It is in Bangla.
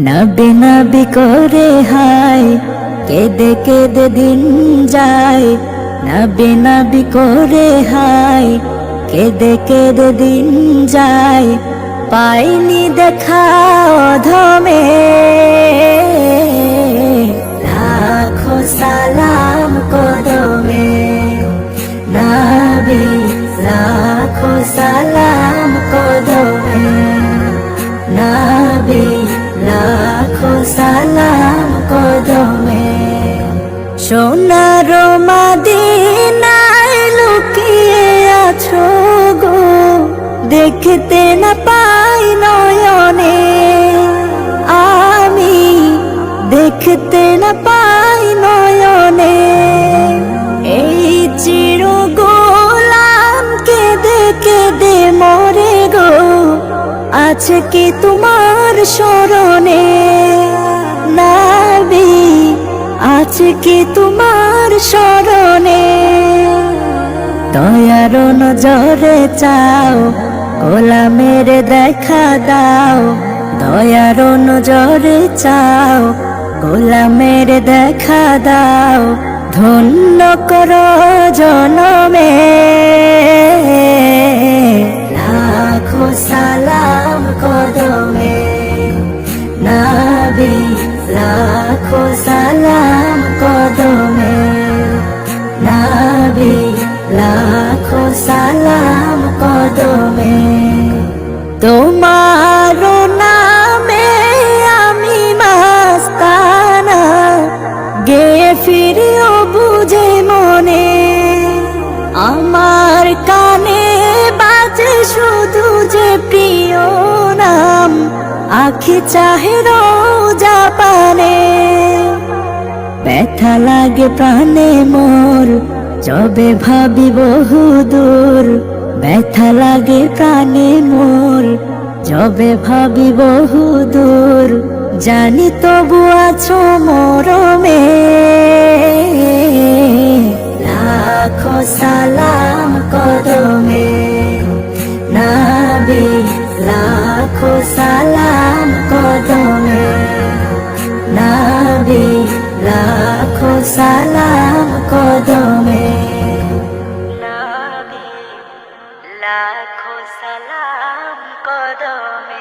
নবী নাবি করে হাই কেদে কেদে দিন যায়। নবী নাবি করে হাই কেদে কেদে দিন যায়। পাইনি দেখা ধমে সালাম কদমে। সোনার মাদিনায় লুকিয়ে আছো গো, দেখতে না পাই নয়নে। আমি দেখতে না পাই নয়নে। আছে কি তোমার স্মরণে? নাবি আছে কি তোমার স্মরণে? দয়ার নজরে চাও, গোলামের দেখা দাও। দয়ার নজরে চাও, গোলামের দেখা দাও। ধন্য কর জনমে। কদমে তোমার নামে আমি মাস্তানা। গে ফিরিও বুঝে মনে। আমার কানে বাজে শুধু যে প্রিয় নাম। আখি চাহে রোজা পানে। ব্যথা লাগে প্রাণে মোর, যবে ভাবি বহু দূর ব্যথা লাগে প্রাণে মোর। যবে ভাবি বহু দূর জানি তবু আছো মরমে। লাখো সালাম কদমে। নবী, লাখো সালাম কদমে। নবী, লাখো সালাম